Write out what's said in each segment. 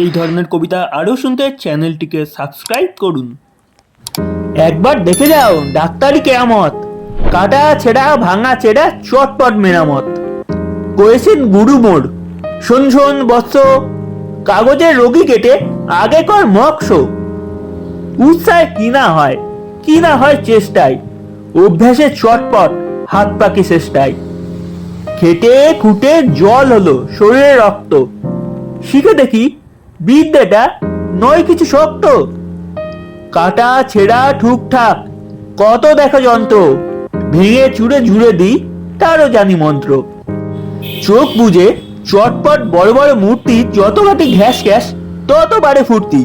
এই ধরনের কবিতা আরও শুনতে চ্যানেলটিকে সাবস্ক্রাইব করুন। একবার দেখে যাও ডাক্তারি কেয়ামত। কাটা ছেঁড়া, ভাঙা ছেঁড়া, চটপট মেরামত। কয়েছেন গুরু মোর। শোন শোন, বৎস। কাগজের রোগী কেটে আগে কর মক্স উৎসাহে কি না হয়, কি না হয় চেষ্টায়। অভ্যাসে চটপট, হাত পাকি চেষ্টায় খেটে খুটে জল হলো শরীরে রক্ত। শিখে দেখি বিদ্যাটা নয় কিছু শক্ত। কাটা, ছেঁড়া, ঠুকঠাক, কত দেখো যন্ত্র। ভেঙে চুড়ে ঝুড়ে দিই, তারও জানি মন্ত্র। চোখ বুঝে চটপট, বড় বড় মূর্তি যত কাটি ঘ্যাস ঘ্যাস তত বাড়ে ফুর্তি।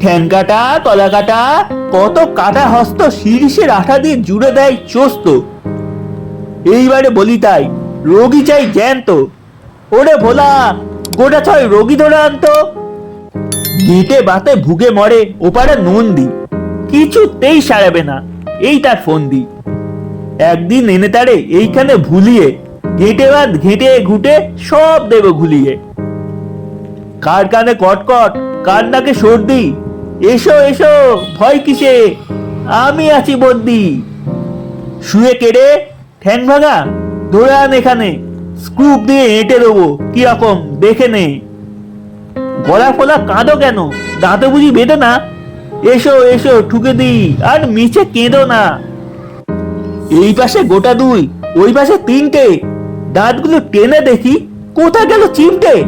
ঠ্যাং কাটা, তলা কাটা, কত কাটা হস্ত শিরিষের আঠা দিয়ে জুড়ে দেয় চোস্ত। এইবারে বলি তাই, রোগী চাই জ্যান্ত। ওরে ভোলা গোটা ছয় রোগী ধরে আনতো গিটে বাতে ভুগে মরে ওপারে নন্দী। কিছুতেই সারাবে না, এই তার ফন্দি। একদিন এনে তারে এইখানে ভুলিয়ে, ঘেঁটে বাদ ঘেঁটে ঘুটে সব দেব ঘুলিয়ে। কার কানে কটকট, কার নাকে সর্দি? এসো এসো, ভয় কিসে? আমি আছি বদ্দি শুয়ে কেড়ে, ঠ্যাং ভাঙা ধরে আন এখানে। স্ক্রুপ দিয়ে এঁটে দেবো, কীরকম, দেখে নে। গলা ফোলা কাঁদো কেন? দাঁতে বুঝি বেঁধে না? এসো এসো, ঠুকে দিই, আর মিছে কেঁদো না। এই পাশে গোটা দুই, ওই পাশে তিনটে। দাঁতগুলো টেনে দেখি কোথা গেল চিমটে?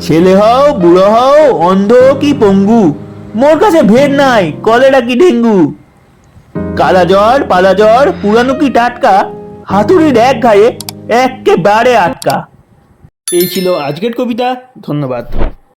ছেলে হও, বুড়ো হও, অন্ধ কি পঙ্গু? মোর কাছে ভেদ নাই, কলেরা কি ডেঙ্গু? কালা জ্বর পালা জ্বর পুরানো কি টাটকা? হাতুড়ির এক গায়ে একেবারে আটকা। এই ছিল আজকের কবিতা ধন্যবাদ।